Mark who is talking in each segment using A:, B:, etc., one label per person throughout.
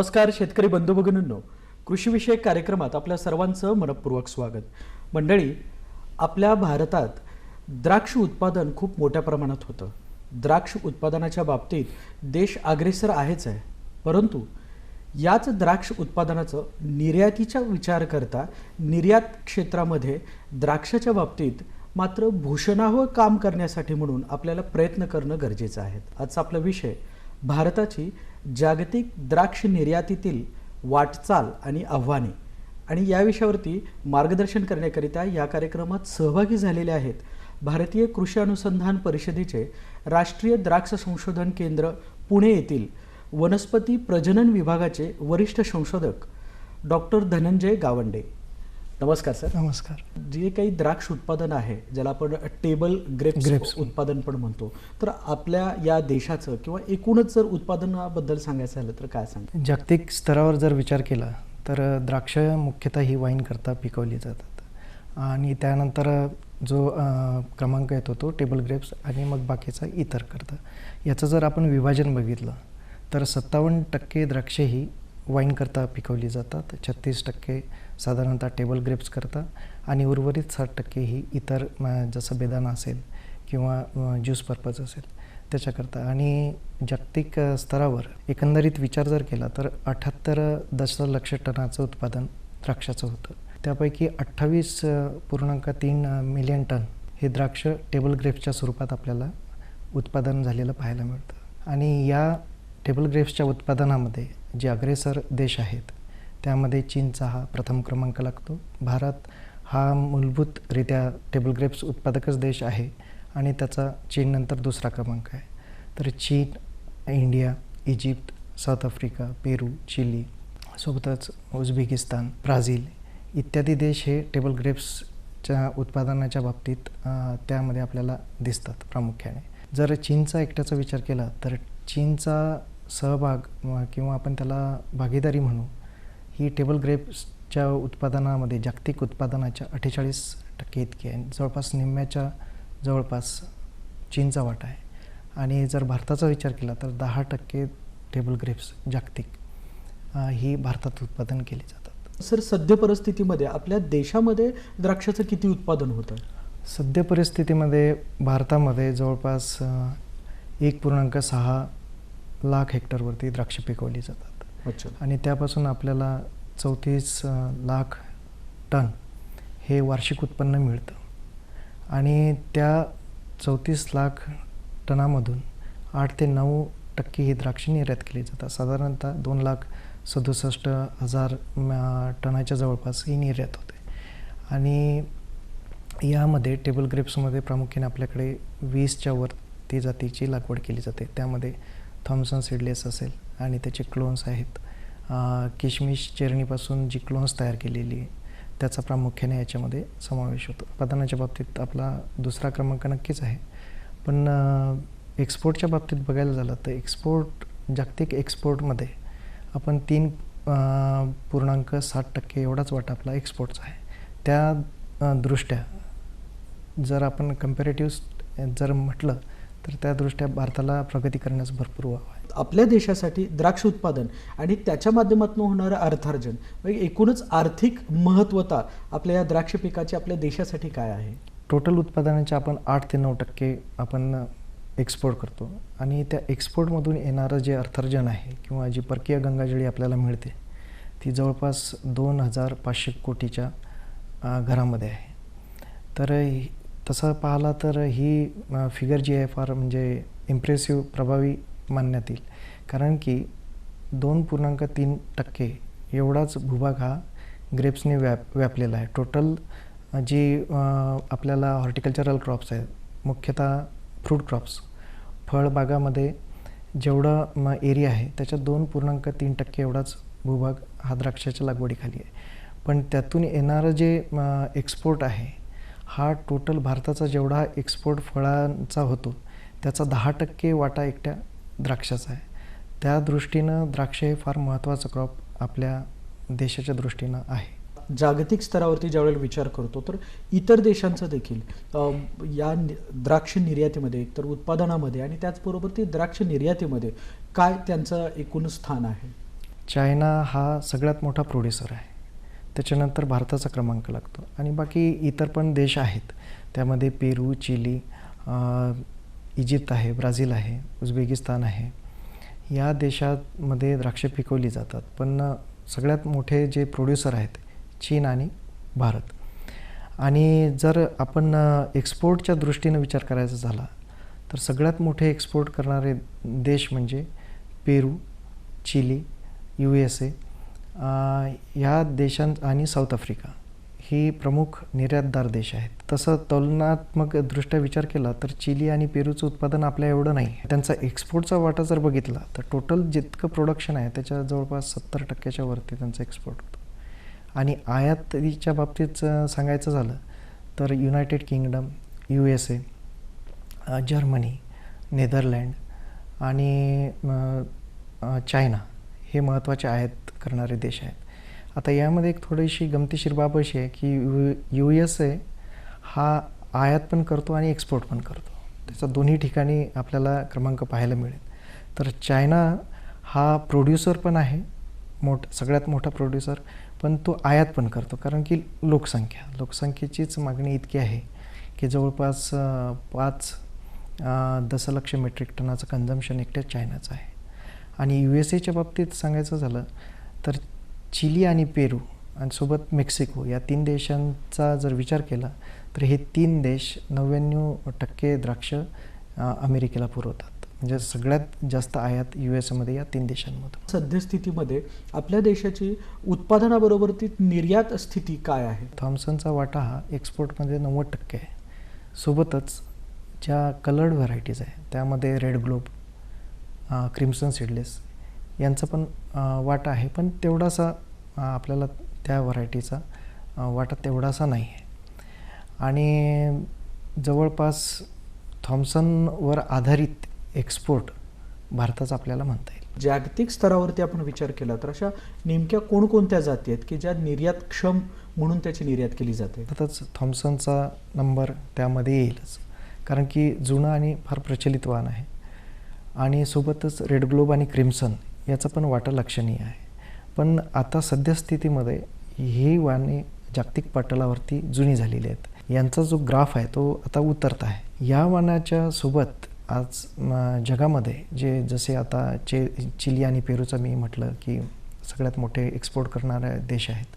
A: नमस्कार शेतकरी बंधू भगिनींनो कृषीविषयक कार्यक्रमात आपल्या सर्वांचं मनपूर्वक स्वागत. मंडळी आपल्या भारतात द्राक्ष उत्पादन खूप मोठ्या प्रमाणात होतं. द्राक्ष उत्पादनाच्या बाबतीत देश अग्रेसर आहेच आहे. परंतु याच द्राक्ष उत्पादनाचं निर्यातीचा विचार करता निर्यात क्षेत्रामध्ये द्राक्षाच्या बाबतीत मात्र भूषणावर काम करण्यासाठी म्हणून आपल्याला प्रयत्न करणं गरजेचं आहे. आजचा आपला विषय भारताची जागतिक द्राक्ष निर्यातीतील वाटचाल आणि आव्हाने. आणि या विषयावरती मार्गदर्शन करण्याकरिता या कार्यक्रमात सहभागी झालेले आहेत भारतीय कृषी अनुसंधान परिषदेचे राष्ट्रीय द्राक्ष संशोधन केंद्र पुणे येथील वनस्पती प्रजनन विभागाचे वरिष्ठ संशोधक डॉक्टर धनंजय गावंडे. नमस्कार सर.
B: नमस्कार.
A: जे काही द्राक्ष उत्पादन आहे ज्याला आपण टेबल ग्रेप्स
B: Grapes.
A: उत्पादन पण म्हणतो तर आपल्या या देशाचं किंवा एकूणच जर उत्पादनाबद्दल सांगायचं झालं तर काय सांग
B: जागतिक स्तरावर जर विचार केला तर द्राक्ष मुख्यतः ही वाईन करता पिकवली जातात. आणि त्यानंतर जो क्रमांक येतो तो टेबल ग्रेप्स आणि मग बाकीचा इतर करता. याचं जर आपण विभाजन बघितलं तर सत्तावन्न टक्के द्राक्षे ही वाईन करता पिकवली जातात छत्तीस टक्के साधारणतः टेबल ग्रेप्स करता आणि उर्वरित साठ टक्के ही इतर जसं बेदाना असेल किंवा ज्यूस पर्पज असेल त्याच्याकरता. आणि जागतिक स्तरावर एकंदरीत विचार जर केला तर अठ्याहत्तर दशलक्ष टनाचं उत्पादन द्राक्षाचं होतं. त्यापैकी अठ्ठावीस पूर्णांक तीन मिलियन टन हे द्राक्ष टेबल ग्रेप्सच्या स्वरूपात आपल्याला उत्पादन झालेलं पाहायला मिळतं. आणि या टेबल ग्रेप्सच्या उत्पादनामध्ये जे अग्रेसर देश आहेत त्यामध्ये चीनचा हा प्रथम क्रमांक लागतो. भारत हा मूलभूतरित्या टेबल ग्रेप्स उत्पादकच देश आहे आणि त्याचा चीननंतर दुसरा क्रमांक आहे. तर चीन India Egypt South Africa Peru Chile सोबतच उझबेकिस्तान ब्राझील इत्यादी देश हे टेबल ग्रेप्सच्या उत्पादनाच्या बाबतीत त्यामध्ये आपल्याला दिसतात प्रामुख्याने. जर चीनचा एकट्याचा विचार केला तर चीनचा सहभाग किंवा आपण त्याला भागीदारी म्हणू ही टेबल ग्रेप्सच्या उत्पादनामध्ये जागतिक उत्पादनाच्या अठ्ठेचाळीस टक्के इतकी आहे. जवळपास निम्म्याच्या जवळपास चीनचा वाटा आहे. आणि जर भारताचा विचार केला तर दहा टक्के टेबल ग्रेप्स जागतिक ही भारतात उत्पादन केली जातात.
A: सर सद्य परिस्थितीमध्ये आपल्या देशामध्ये द्राक्षाचं किती उत्पादन होतं?
B: सद्य परिस्थितीमध्ये भारतामध्ये जवळपास एक पूर्णांक सहा लाख हेक्टरवरती द्राक्ष पिकवली जातात.
A: अच्छा.
B: आणि त्यापासून आपल्याला चौतीस लाख टन हे वार्षिक उत्पन्न मिळतं. आणि त्या चौतीस लाख टनामधून आठ ते नऊ टक्के ही द्राक्ष निर्यात केली जातात. साधारणतः दोन लाख सदुसष्ट हजार टनाच्या जवळपास ही निर्यात होते. आणि यामध्ये टेबल ग्रेप्समध्ये प्रामुख्याने आपल्याकडे वीसच्या वरती जातीची लागवड केली जाते. त्यामध्ये थॉम्सन सीडलेस असेल आणि त्याचे क्लोन्स आहेत. किशमिश चेरणीपासून जी क्लोन्स तयार केलेली आहे त्याचा प्रामुख्याने याच्यामध्ये समावेश होतो. उत्पादनाच्या बाबतीत आपला दुसरा क्रमांक नक्कीच आहे. पण एक्सपोर्टच्या बाबतीत बघायला झालं तर एक्सपोर्ट जागतिक एक्सपोर्टमध्ये आपण तीन पूर्णांक सात टक्के एवढाच वाटा आपला एक्सपोर्टचा आहे. त्या दृष्ट्या जर आपण कम्पॅरेटिव्ह जर म्हटलं तर त्या दृष्ट्या भारताला प्रगती करण्यास भरपूर वाव आहे.
A: आपल्या देशासाठी द्राक्ष उत्पादन आणि त्याच्या माध्यमातून होणारं अर्थार्जन. म्हणजे एकूणच आर्थिक महत्त्वता आपल्या या द्राक्ष पिकाची आपल्या देशासाठी काय आहे?
B: टोटल उत्पादनाचे आपण आठ ते नऊ टक्के आपण एक्सपोर्ट करतो. आणि त्या एक्सपोर्टमधून येणारं जे अर्थार्जन आहे किंवा जी परकीय गंगाजळी आपल्याला मिळते ती जवळपास दोन हजार पाचशे कोटीच्या घरामध्ये आहे. तर तसं पाहिला तर ही फिगर जी आहे फार म्हणजे इम्प्रेसिव्ह प्रभावी मानण्यात येईल कारण की दोन पूर्णांक तीन टक्के एवढाच भूभाग हा ग्रेप्सने व्याप व्यापलेला आहे. टोटल जी आपल्याला हॉर्टिकल्चरल क्रॉप्स आहेत मुख्यतः फ्रूट क्रॉप्स फळबागामध्ये जेवढा म एरिया आहे त्याच्यात दोन पूर्णांक तीन टक्के एवढाच भूभाग हा द्राक्षाच्या लागवडीखाली आहे. पण त्यातून येणारं जे एक्सपोर्ट आहे हा टोटल भारताचा जेवढा एक्सपोर्ट फळांचा होतो त्याचा दहा टक्के वाटा एकट्या द्राक्षाचा आहे. त्या दृष्टीनं द्राक्ष हे फार महत्त्वाचं क्रॉप आपल्या देशाच्या दृष्टीनं आहे.
A: जागतिक स्तरावरती ज्यावेळेला विचार करतो तर इतर देशांचं देखील या नि- द्राक्ष निर्यातीमध्ये तर उत्पादनामध्ये आणि त्याचबरोबर ती द्राक्ष निर्यातीमध्ये काय त्यांचं एकूण स्थान आहे?
B: चायना हा सगळ्यात मोठा प्रोड्युसर आहे. त्याच्यानंतर भारताचा क्रमांक लागतो. आणि बाकी इतर पण देश आहेत. त्यामध्ये पेरू चिली इजिप्त आहे ब्राझील आहे उझबेकिस्तान आहे. या देशामध्ये द्राक्षे पिकवली जातात पण सगळ्यात मोठे जे प्रोड्युसर आहेत चीन आणि भारत. आणि जर आपण एक्सपोर्टच्या दृष्टीनं विचार करायचा झाला तर सगळ्यात मोठे एक्सपोर्ट करणारे देश म्हणजे Peru Chile U S A ह्या देशां आणि साऊथ आफ्रिका ही प्रमुख निर्यातदार देश आहेत. तसं तुलनात्मक दृष्ट्या विचार केला तर चिली आणि पेरूचं उत्पादन आपल्या एवढं नाही. त्यांचा एक्सपोर्टचा वाटा जर बघितला तर टोटल जितकं प्रोडक्शन आहे त्याच्या जवळपास सत्तर टक्क्याच्या वरती त्यांचा एक्सपोर्ट होतो. आणि आयातीच्या बाबतीत सांगायचं झालं तर United Kingdom U S A Germany Netherlands आणि चायना हे महत्त्वाचे आयात करणारे देश आहेत. आता यामध्ये एक थोडीशी गमतीशीर बाब अशी आहे की यू यू एस ए हा आयात पण करतो आणि एक्सपोर्ट पण करतो. त्याचा दोन्ही ठिकाणी आपल्याला क्रमांक पाहायला मिळेल. तर चायना हा प्रोड्युसर पण आहे मोठ सगळ्यात मोठा प्रोड्युसर पण तो आयात पण करतो कारण की लोकसंख्या. लोकसंख्येचीच मागणी इतकी आहे की जवळपास पाच दशलक्ष मेट्रिक टनाचं कन्झम्शन एकट्या चायनाचं आहे. आणि यू एस एच्या बाबतीत सांगायचं झालं तर चिली आणि पेरू आणि सोबत मेक्सिको या तीन देशांचा जर विचार केला तर हे तीन देश नव्याण्णव टक्के द्राक्ष अमेरिकेला पुरवतात. म्हणजे सगळ्यात जास्त आयात यू एस एमध्ये या तीन देशांमधून.
A: सद्यस्थितीमध्ये आपल्या देशाची उत्पादनाबरोबर ती निर्यात स्थिती काय आहे?
B: थॉम्सनचा वाटा हा एक्सपोर्टमध्ये नव्वद टक्के आहे. सोबतच ज्या कलर्ड व्हरायटीज आहे त्यामध्ये रेड ग्लोब क्रिम्सन सीडलेस यांचा पण वाटा आहे. पण तेवढासा आपल्याला त्या व्हरायटीचा वाटा तेवढासा नाही आहे. आणि जवळपास थॉम्सनवर आधारित एक्सपोर्ट भारताचा आपल्याला म्हणता येईल.
A: जागतिक स्तरावरती आपण विचार केला तर अशा नेमक्या कोणकोणत्या जाती आहेत की ज्या निर्यातक्षम म्हणून त्याची निर्यात केली जाते?
B: अर्थातच थॉम्सनचा नंबर त्यामध्ये येईलच. कारण की जुनं आणि फार प्रचलित वाहन आहे. आणि सोबतच रेड ग्लोब आणि क्रिम्सन याचा पण वाटा लक्षणीय आहे. पण आता सद्यस्थितीमध्ये ही वाहने जागतिक पटलावरती जुनी झालेली आहेत. यांचा जो ग्राफ आहे तो आता उतरत आहे. या वाहनाच्या सोबत आज जगामध्ये जे जसे आता चे चिली आणि पेरूचं मी म्हटलं की सगळ्यात मोठे एक्सपोर्ट करणारे देश आहेत.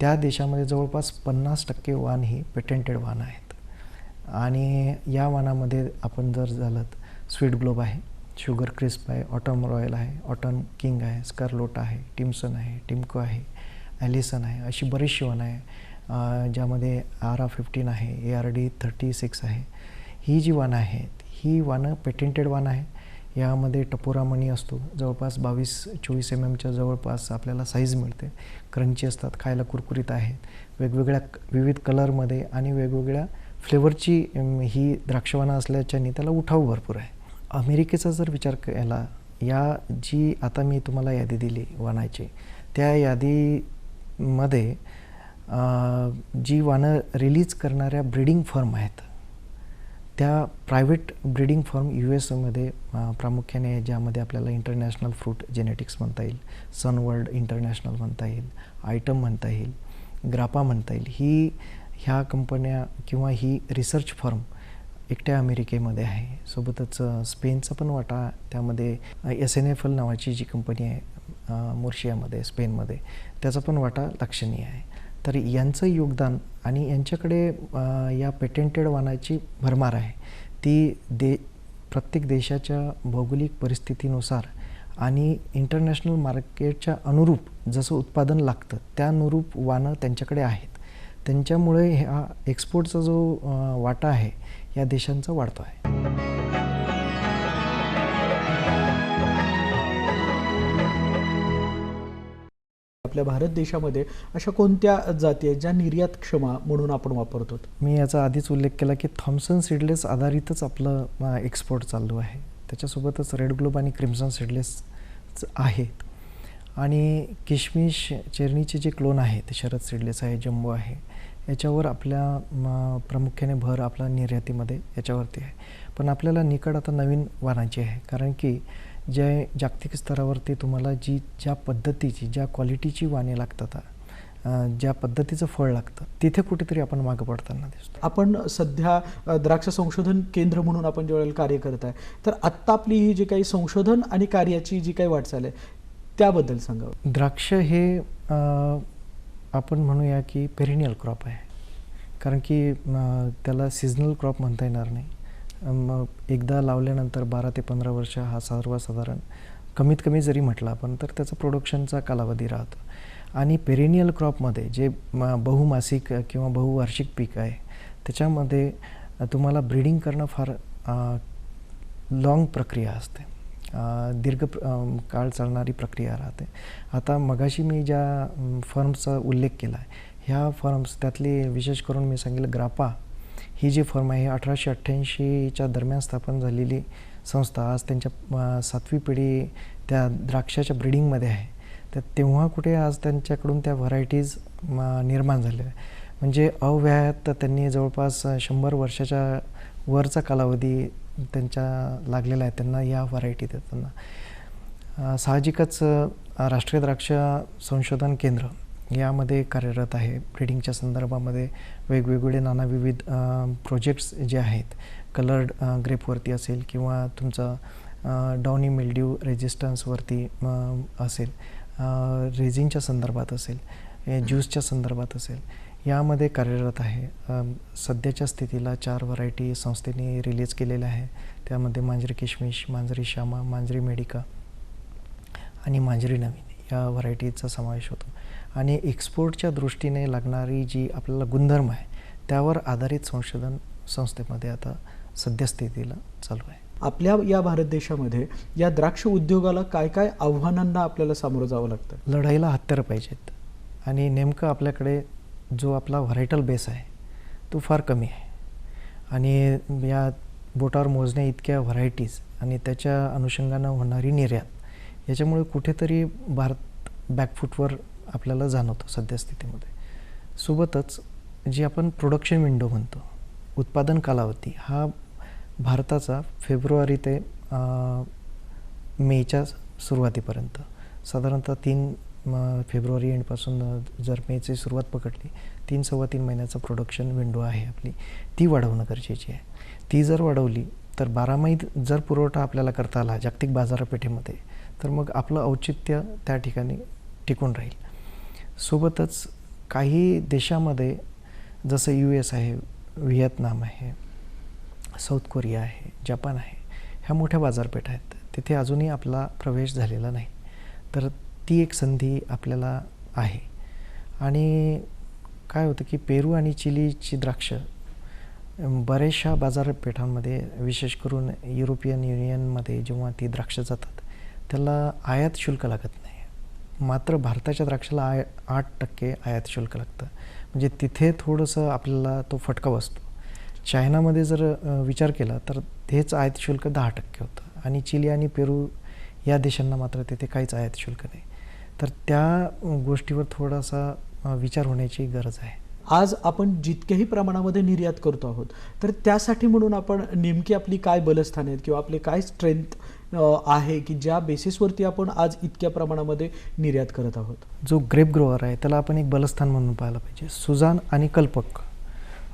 B: त्या देशामध्ये जवळपास पन्नास टक्के वाहन ही पेटेंटेड वाहन आहेत. आणि या वाहनामध्ये आपण जर झालं स्वीट ग्लोब आहे. शुगर क्रिस्प आहे ऑटम रॉयल आहे ऑटम किंग आहे स्कारलोट आहे टिमसन आहे टिमको आहे ॲलिसन आहे अशी बरीचशी वन आहे ज्यामध्ये आर आर फिफ्टीन आहे A R D thirty six आहे. ही जी वानं आहेत ही वानं पेटेंटेड वान आहे. यामध्ये टपोरा मणी असतो. जवळपास बावीस चोवीस एम एमच्या जवळपास आपल्याला साईज मिळते. क्रंची असतात खायला कुरकुरीत आहेत. वेगवेगळ्या विविध कलरमध्ये आणि वेगवेगळ्या फ्लेवरची ही द्राक्षवानं असल्याच्याने त्याला उठाव भरपूर आहे. अमेरिकेचा जर विचार केला या जी आता मी तुम्हाला यादी दिली वाणाची त्या यादीमध्ये जी वानं रिलीज करणाऱ्या ब्रीडिंग फर्म आहेत त्या private breeding firm U S एमध्ये प्रामुख्याने ज्यामध्ये आपल्याला इंटरनॅशनल फ्रूट जेनेटिक्स म्हणता येईल सनवर्ल्ड इंटरनॅशनल म्हणता येईल आयटम म्हणता येईल ग्रापा म्हणता येईल ही ह्या कंपन्या किंवा ही रिसर्च फर्म एकट्या अमेरिकेमध्ये आहे. सोबतच स्पेनचा पण वाटा त्यामध्ये एस एन एफ एल नावाची जी कंपनी आहे मुर्शियामध्ये मोर्शियामध्ये स्पेनमध्ये त्याचा पण वाटा लक्षणीय आहे. तर यांचं योगदान आणि यांच्याकडे या पेटेंटेड वाहनाची भरमार आहे. ती दे प्रत्येक देशाच्या भौगोलिक परिस्थितीनुसार आणि इंटरनॅशनल मार्केटच्या अनुरूप जसं उत्पादन लागतं त्या अनुरूप वाहनं त्यांच्याकडे आहेत. त्यांच्यामुळे ह्या एक्सपोर्टचा जो वाटा आहे या देशांचा वाढतो आहे.
A: आपल्या भारत देशामध्ये अशा कोणत्या जाती आहेत ज्या निर्यात क्षमा म्हणून आपण वापरतो
B: मी याचा आधीच उल्लेख केला की थॉम्सन सीडलेस आधारितच आपलं एक्सपोर्ट चालू आहे. त्याच्यासोबतच रेड ग्लोब आणि क्रिम्सन सीडलेस आहेत. आणि किशमिश चेरणीचे जे क्लोन आहे ते शरद सीडलेस आहे जम्बो आहे. याच्यावर आपल्या म, प्रामुख्याने भर आपला निर्यातीमध्ये याच्यावरती आहे. पण आपल्याला निकड आता नवीन वाहनाची आहे. कारण की जे जागतिक स्तरावरती तुम्हाला जी ज्या पद्धतीची ज्या क्वालिटीची वाणे लागतात ज्या पद्धतीचं फळ लागतं तिथे कुठेतरी आपण मागं पडताना दिसतो.
A: आपण सध्या द्राक्ष संशोधन केंद्र म्हणून आपण ज्यावेळेला कार्य करत आहे तर आत्ता आपली ही जी काही संशोधन आणि कार्याची जी काही वाटचाल आहे त्याबद्दल सांगावं.
B: द्राक्ष हे आपण म्हणूया की पेरिनियल क्रॉप आहे. कारण की त्याला सिजनल क्रॉप म्हणता येणार नाही. मग एकदा लावल्यानंतर बारा ते पंधरा वर्ष हा सर्वसाधारण कमीत कमी जरी म्हटलं आपण तर त्याचा प्रोडक्शनचा कालावधी राहतो. आणि पेरिनियल क्रॉपमध्ये जे बहुमासिक किंवा बहुवार्षिक पीक आहे त्याच्यामध्ये तुम्हाला ब्रीडिंग करणं फार लाँग प्रक्रिया असते. दीर्घ काळ चालणारी प्रक्रिया राहते. आता मगाशी मी ज्या फर्म्सचा फर्मचा उल्लेख केला आहे ह्या फर्म्स त्यातली विशेष करून मी सांगितलं ग्रापा. ही जी फर्म आहे अठराशे अठ्ठ्याऐंशीच्या दरम्यान स्थापन झालेली संस्था आज त्यांच्या सातवी पिढी त्या द्राक्षाच्या ब्रिडिंगमध्ये आहे. तर तेव्हा कुठे आज त्यांच्याकडून त्या व्हरायटीज निर्माण झालेल्या म्हणजे अव्याहत त्यांनी जवळपास शंभर वर्षाच्या वरचा कालावधी त्यांच्या लागलेला आहे त्यांना या व्हरायटी देताना साहजिकच राष्ट्रीय द्राक्ष संशोधन केंद्र यामध्ये कार्यरत आहे. ब्रिडिंगच्या संदर्भामध्ये वेगवेगळे नानाविविध प्रोजेक्ट्स जे आहेत कलर्ड ग्रेपवरती असेल किंवा तुमचं डॉनी मिल्ड्यू रेजिस्टन्सवरती असेल रेझिनच्या संदर्भात असेल ज्यूसच्या संदर्भात असेल. यामध्ये कार्यरत आहे. सध्याच्या स्थितीला चार व्हरायटी संस्थेने रिलीज केलेल्या आहे. त्यामध्ये मांजरी किशमिश मांजरी श्यामा मांजरी मेडिका आणि मांजरी नवीन या व्हरायटीचा समावेश होतो. आणि एक्सपोर्टच्या दृष्टीने लागणारी जी आपल्याला गुणधर्म आहे त्यावर आधारित संशोधन संस्थेमध्ये आता सद्यस्थितीला चालू आहे.
A: आपल्या या भारत देशामध्ये या द्राक्ष उद्योगाला काय काय आव्हानांना आपल्याला सामोरं जावं लागतं?
B: लढाईला हत्यारं पाहिजेत. आणि नेमकं आपल्याकडे जो आपला व्हरायटल बेस आहे तो फार कमी आहे. आणि या बोटावर मोजण्या इतक्या व्हरायटीज आणि त्याच्या अनुषंगानं होणारी निर्यात याच्यामुळे कुठेतरी भारत बॅकफूटवर आपल्याला जाणवतो सद्यस्थितीमध्ये सोबतच जी आपण प्रोडक्शन विंडो म्हणतो उत्पादन कालावधी हा भारताचा फेब्रुवारी ते मेच्या सुरुवातीपर्यंत साधारणतः तीन मग फेब्रुवारी एंडपासून जर मेची सुरुवात पकडली तीन सव्वा तीन महिन्याचं प्रोडक्शन विंडो आहे आपली. ती वाढवणं गरजेची आहे. ती जर वाढवली तर बारामाहीत जर पुरवठा आपल्याला करता आला जागतिक बाजारपेठेमध्ये तर मग आपलं औचित्य त्या ठिकाणी टिकून राहील. सोबतच काही देशामध्ये जसं यू एस आहे व्हिएतनाम आहे साऊथ कोरिया आहे जपान आहे ह्या मोठ्या बाजारपेठा आहेत. तिथे अजूनही आपला प्रवेश झालेला नाही. तर ती एक संधी आपल्याला आहे. आणि काय होतं की पेरू आणि चिलीची द्राक्ष बऱ्याचशा बाजारपेठांमध्ये विशेष करून युरोपियन युनियनमध्ये जेव्हा ती द्राक्ष जातात त्याला आयात शुल्क लागत नाही. मात्र भारताच्या द्राक्षाला आय आठ टक्के आयात शुल्क लागतं. म्हणजे तिथे थोडंसं आपल्याला तो फटका बसतो. चायनामध्ये जर विचार केला तर तेच आयात शुल्क दहा टक्के होतं. आणि चिली आणि पेरू या देशांना मात्र तिथे काहीच आयात शुल्क नाही. तर त्या गोष्टीवर थोडासा विचार होण्याची गरज आहे.
A: आज आपण जितक्याही प्रमाणामध्ये निर्यात करतो आहोत तर त्यासाठी म्हणून आपण नेमकी आपली काय बलस्थान आहेत किंवा आपले काय स्ट्रेंथ आहे की ज्या बेसिसवरती आपण आज इतक्या प्रमाणामध्ये निर्यात करत आहोत?
B: जो ग्रेप ग्रोअर आहे त्याला आपण एक बलस्थान म्हणून पाहायला पाहिजे. सुजान आणि कल्पक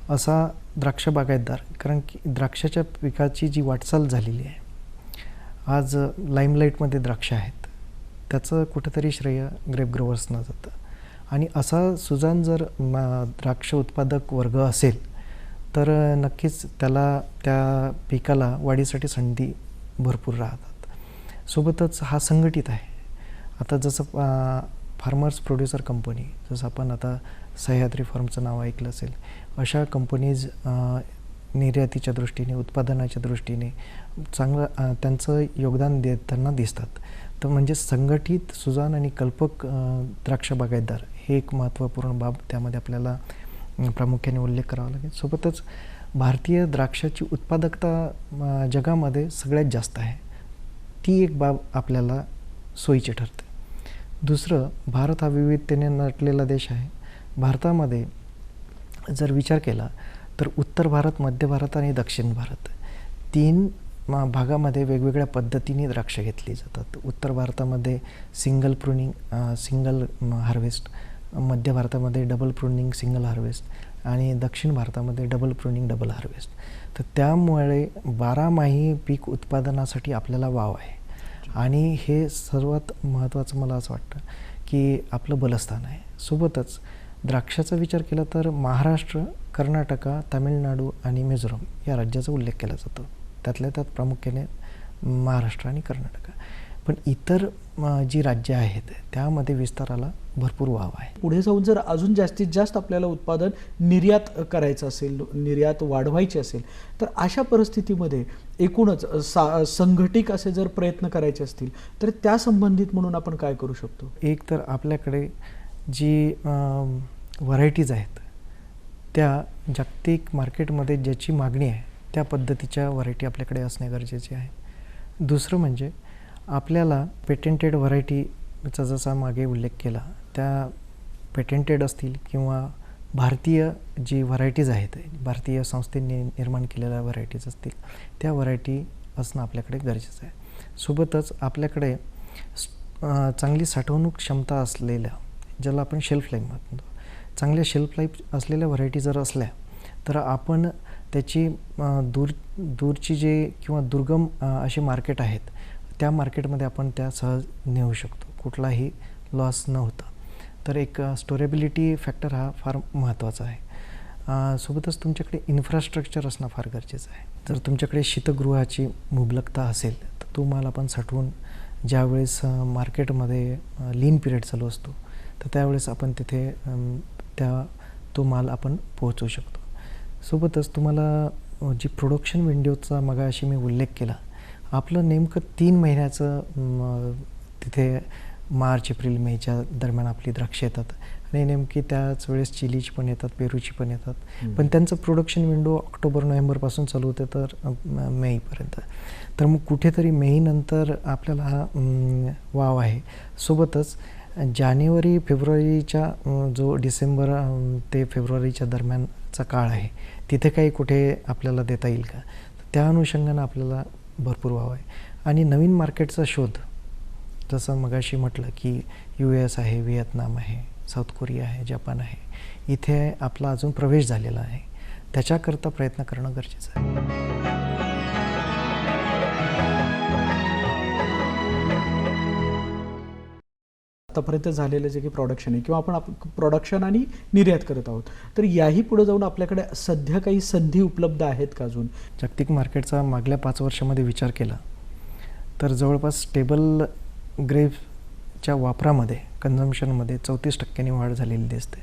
B: असा द्राक्ष बागायतदार कारण की द्राक्षाच्या पिकाची जी वाटचाल झालेली आहे आज लाईमलाईटमध्ये द्राक्ष आहेत. त्याचं कुठंतरी श्रेय ग्रेप ग्रोवर्सना जातं. आणि असा सुजान जर म, द्राक्ष उत्पादक वर्ग असेल तर नक्कीच त्याला त्या पिकाला वाढीसाठी संधी भरपूर राहतात. सोबतच हा संघटित आहे. आता जसं फार्मर्स प्रोड्युसर कंपनी जसं आपण आता सह्याद्री फार्मचं नाव ऐकलं असेल अशा कंपनीज निर्यातीच्या दृष्टीने उत्पादनाच्या दृष्टीने चांगलं त्यांचं योगदान देताना दिसतात. तर म्हणजे संघटित सुजान आणि कल्पक द्राक्ष बागायतदार हे एक महत्त्वपूर्ण बाब त्यामध्ये आपल्याला प्रामुख्याने उल्लेख करावा लागेल. सोबतच भारतीय द्राक्षाची उत्पादकता जगामध्ये सगळ्यात जास्त आहे. ती एक बाब आपल्याला सोयीची ठरते. दुसरं भारत हा विविधतेने नटलेला देश आहे. भारतामध्ये जर विचार केला तर उत्तर भारत मध्य भारत आणि दक्षिण भारत तीन भागामध्ये वेगवेगळ्या पद्धतीने द्राक्ष घेतली जातात. उत्तर भारतामध्ये सिंगल प्रुनिंग सिंगल हार्वेस्ट मध्य भारतामध्ये डबल प्रुनिंग सिंगल हार्वेस्ट आणि दक्षिण भारतामध्ये डबल प्रुनिंग डबल हार्वेस्ट तर त्यामुळे बारामाही पीक उत्पादनासाठी आपल्याला वाव आहे. आणि हे सर्वात महत्त्वाचं मला असं वाटतं की आपलं बलस्थान आहे. सोबतच द्राक्षाचा विचार केला तर महाराष्ट्र कर्नाटका तामिळनाडू आणि मिझोरम या राज्याचा उल्लेख केला जातो. त्यातल्या त्यात प्रामुख्याने महाराष्ट्र आणि कर्नाटका. पण इतर जी राज्य आहेत त्यामध्ये विस्ताराला भरपूर वाव आहे.
A: पुढे जाऊन जर अजून जास्तीत जास्त आपल्याला उत्पादन निर्यात करायचं असेल निर्यात वाढवायची असेल तर अशा परिस्थितीमध्ये एकूणच सा संघटित असे जर प्रयत्न करायचे असतील तर त्या संबंधित म्हणून आपण काय करू शकतो?
B: एक तर आपल्याकडे जी व्हरायटीज आहेत त्या जागतिक मार्केटमध्ये ज्याची मागणी आहे त्या पद्धतीच्या व्हरायटी आपल्याकडे असणे गरजेचे आहे. दुसरं म्हणजे आपल्याला पेटेंटेड व्हरायटीचा जसा मागे उल्लेख केला त्या पेटेंटेड असतील किंवा भारतीय जी व्हरायटीज आहेत भारतीय संस्थेने निर्माण केलेल्या व्हरायटीज असतील त्या व्हरायटी असणं आपल्याकडे गरजेचं आहे. सोबतच आपल्याकडे चांगली साठवणूक क्षमता असलेल्या ज्याला आपण शेल्फ लाईफ म्हणतो चांगल्या शेल्फ लाईफ असलेल्या व्हरायटी जर असल्या तर आपण त्याची दूर दूरची जे किंवा दुर्गम असे मार्केट आहेत त्या मार्केटमध्ये आपण त्या सहज नेऊ शकतो. कुठलाही लॉस न होता. तर एक स्टोरेबिलिटी फॅक्टर हा फार महत्त्वाचा आहे. सोबतच तुमच्याकडे इन्फ्रास्ट्रक्चर असणं फार गरजेचं आहे. जर तुमच्याकडे शीतगृहाची मुबलकता असेल तर तो माल आपण साठवून ज्यावेळेस मार्केटमध्ये लीन पिरियड चालू असतो तर त्यावेळेस आपण तिथे त्या तो माल आपण पोहोचवू शकतो. सोबतच तुम्हाला जी प्रोडक्शन विंडोचा मगाशी मी उल्लेख केला. आपलं नेमकं तीन महिन्याचं तिथे मार्च एप्रिल मेच्या दरम्यान आपली द्राक्ष येतात. आणि नेमकी त्याच वेळेस चिलीची पण येतात पेरूची पण येतात. पण त्यांचं प्रोडक्शन विंडो ऑक्टोबर नोव्हेंबरपासून चालू होते तर मेपर्यंत तर मग कुठेतरी मेनंतर आपल्याला हा वाव आहे. सोबतच जानेवारी फेब्रुवारीच्या जो डिसेंबर ते फेब्रुवारीच्या दरम्यानचा काळ आहे तिथे काही कुठे आपल्याला देता येईल का? तर त्या अनुषंगानं आपल्याला भरपूर व्हावं आहे. आणि नवीन मार्केटचा शोध जसं मगाशी म्हटलं की यू एस आहे व्हिएतनाम आहे साऊथ कोरिया आहे जपान आहे इथे आपला अजून प्रवेश झालेला आहे. त्याच्याकरता प्रयत्न करणं गरजेचं आहे.
A: आतापर्यंत झालेलं जे की प्रोडक्शन आहे किंवा आपण प्रोडक्शन आणि निर्यात करत आहोत तर याही पुढे जाऊन आपल्याकडे सध्या काही संधी उपलब्ध आहेत का अजून?
B: जागतिक मार्केटचा मागल्या पाच वर्षामध्ये विचार केला तर जवळपास स्टेबल ग्रेव्हच्या वापरामध्ये कन्झम्शनमध्ये चौतीस टक्क्यांनी वाढ झालेली दिसते.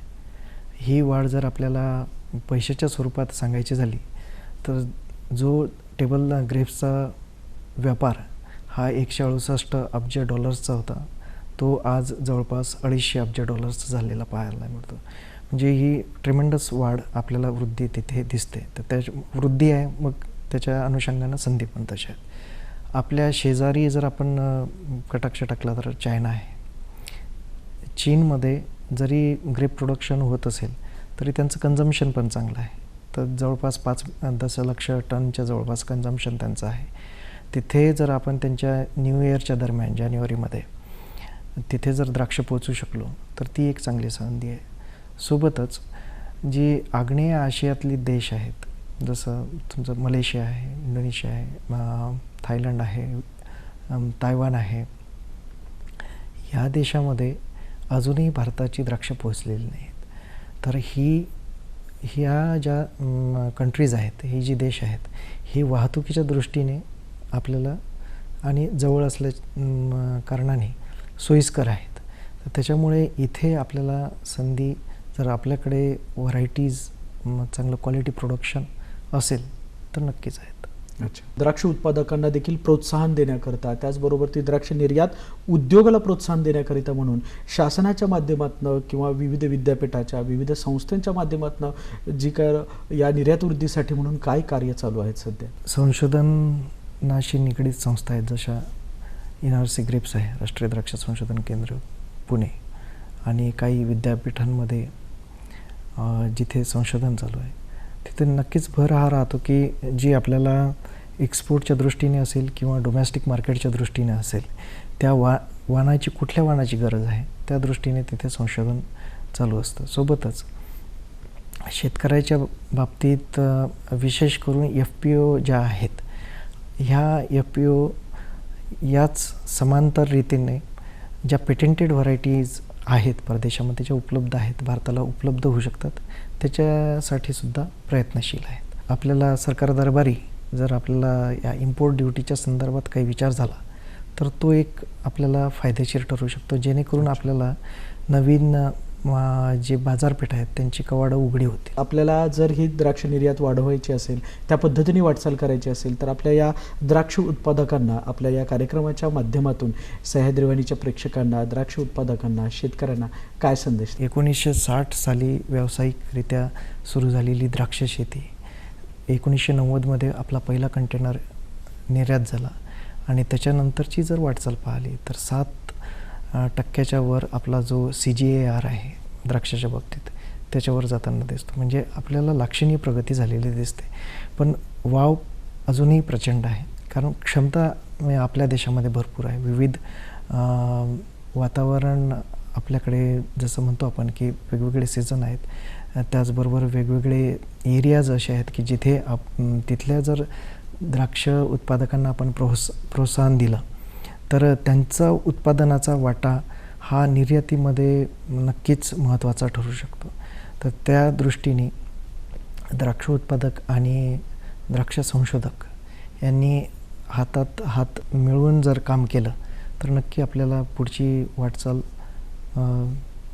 B: ही वाढ जर आपल्याला पैशाच्या स्वरूपात सांगायची झाली तर जो टेबल ग्रेप्सचा व्यापार हा एकशे अडुसष्ट अब्ज डॉलर्सचा होता तो आज जवळपास अडीचशे अब्ज डॉलर्सचा झालेला पाहायला मिळतो. म्हणजे ही ट्रिमेंडस वाढ आपल्याला वृद्धी तिथे दिसते. तर त्या वृद्धी आहे मग त्याच्या अनुषंगानं संधी पण तशा आहेत. आपल्या शेजारी जर आपण कटाक्ष टाकला तर चायना आहे. चीनमध्ये जरी ग्रेप प्रोडक्शन होत असेल तरी त्यांचं कन्झम्शन पण चांगलं आहे. तर जवळपास पाच दशलक्ष टनच्या जवळपास कन्झम्शन त्यांचं आहे. तिथे जर आपण त्यांच्या न्यू इयरच्या दरम्यान जानेवारीमध्ये तिथे जर द्राक्ष पोचू शकलो तर ती एक चांगली संधी आहे. सोबतच जी आग्नेय आशियातली देश आहेत जसं तुमचं मलेशिया आहे इंडोनेशिया आहे थायलंड आहे तायवान आहे ह्या देशामध्ये अजूनही भारताची द्राक्ष पोहोचलेली नाहीत. तर ही ह्या ज्या कंट्रीज आहेत ही जी देश आहेत ही वाहतुकीच्या दृष्टीने आपल्याला आणि जवळ असल्या कारणाने सोयीस्कर आहेत. तर त्याच्यामुळे इथे आपल्याला संधी जर आपल्याकडे व्हरायटीज चांगलं क्वालिटी प्रोडक्शन असेल तर नक्कीच आहेत.
A: अच्छा. द्राक्ष उत्पादकांना देखील प्रोत्साहन देण्याकरता त्याचबरोबर ती द्राक्ष निर्यात उद्योगाला प्रोत्साहन देण्याकरिता म्हणून शासनाच्या माध्यमातून किंवा विविध विद्यापीठाच्या विविध संस्थांच्या माध्यमातून जी काय या निर्यात वृद्धीसाठी म्हणून काय कार्य चालू आहेत सध्या?
B: संशोधनाशी निगडीत संस्था आहेत जशा इनआरसी ग्रेप्स आहे राष्ट्रीय द्राक्ष संशोधन केंद्र पुणे. आणि काही विद्यापीठांमध्ये जिथे संशोधन चालू आहे तिथे नक्कीच भर हा राहतो की जी आपल्याला एक्सपोर्टच्या दृष्टीने असेल किंवा डोमेस्टिक मार्केटच्या दृष्टीने असेल त्या वा वाणाची कुठल्या वाणाची गरज आहे त्या दृष्टीने तिथे संशोधन चालू असतं. सोबतच शेतकऱ्याच्या बाबतीत विशेष करून एफ पी ओ ज्या आहेत ह्या एफ पी ओ याच समांतर रीतीने ज्या पेटेंटेड व्हरायटीज आहेत परदेशामध्ये ज्या उपलब्ध आहेत भारताला उपलब्ध होऊ शकतात त्याच्यासाठी सुद्धा प्रयत्नशील आहेत. आपल्याला सरकार दरबारी जर आपल्याला या इम्पोर्ट ड्युटीच्या संदर्भात काही विचार झाला तर तो एक आपल्याला फायदेशीर ठरू शकतो. जेणेकरून आपल्याला नवीन जे बाजारपेठ आहेत त्यांची कवाडं उघडी होतील.
A: आपल्याला जर ही द्राक्ष निर्यात वाढवायची असेल त्या पद्धतीने वाटचाल करायची असेल तर आपल्या या द्राक्ष उत्पादकांना आपल्या या कार्यक्रमाच्या माध्यमातून सह्याद्रीवाणीच्या प्रेक्षकांना द्राक्ष उत्पादकांना शेतकऱ्यांना काय संदेश
B: एकोणीसशे साठ साली व्यावसायिकरित्या सुरू झालेली द्राक्ष शेती एकोणीसशे नव्वदमध्ये आपला पहिला कंटेनर निर्यात झाला. आणि त्याच्यानंतरची जर वाटचाल पाहिली तर सात टक्क्याच्या वर आपला जो सी जी ए आर आहे द्राक्षाच्या बाबतीत त्याच्यावर जाताना दिसतो. म्हणजे आपल्याला लाक्षणीय प्रगती झालेली दिसते. पण वाव अजूनही प्रचंड आहे. कारण क्षमता म्हणजे आपल्या देशामध्ये भरपूर आहे. विविध वातावरण आपल्याकडे जसं म्हणतो आपण की वेगवेगळे सीझन आहेत. त्याचबरोबर वेगवेगळे एरियाज असे आहेत की जिथे आप तिथल्या जर द्राक्ष उत्पादकांना आपण प्रोत्स प्रोत्साहन दिलं तर त्यांचा उत्पादनाचा वाटा हा निर्यातीमध्ये नक्कीच महत्त्वाचा ठरू शकतो. तर त्या दृष्टीने द्राक्ष उत्पादक आणि द्राक्ष संशोधक यांनी हातात हात मिळवून जर काम केलं तर नक्की आपल्याला पुढची वाटचाल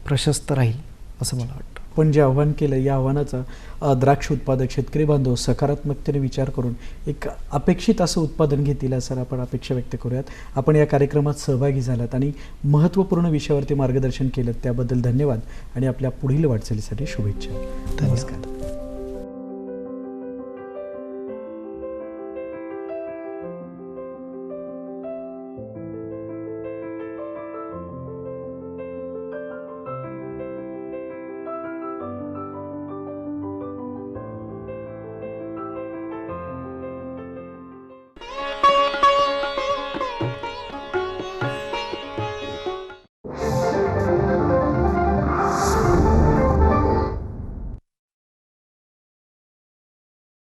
B: प्रशस्त राहील असं मला वाटतं.
A: पण जे आव्हान केलं या आव्हानाचा द्राक्ष उत्पादक शेतकरी बांधव सकारात्मकतेने विचार करून एक अपेक्षित असं उत्पादन घेतील असं आपण अपेक्षा व्यक्त करूयात. आपण या कार्यक्रमात सहभागी झालात आणि महत्त्वपूर्ण विषयावरती मार्गदर्शन केलं त्याबद्दल धन्यवाद आणि आपल्या पुढील वाटचालीसाठी शुभेच्छा.
B: धन्यवाद.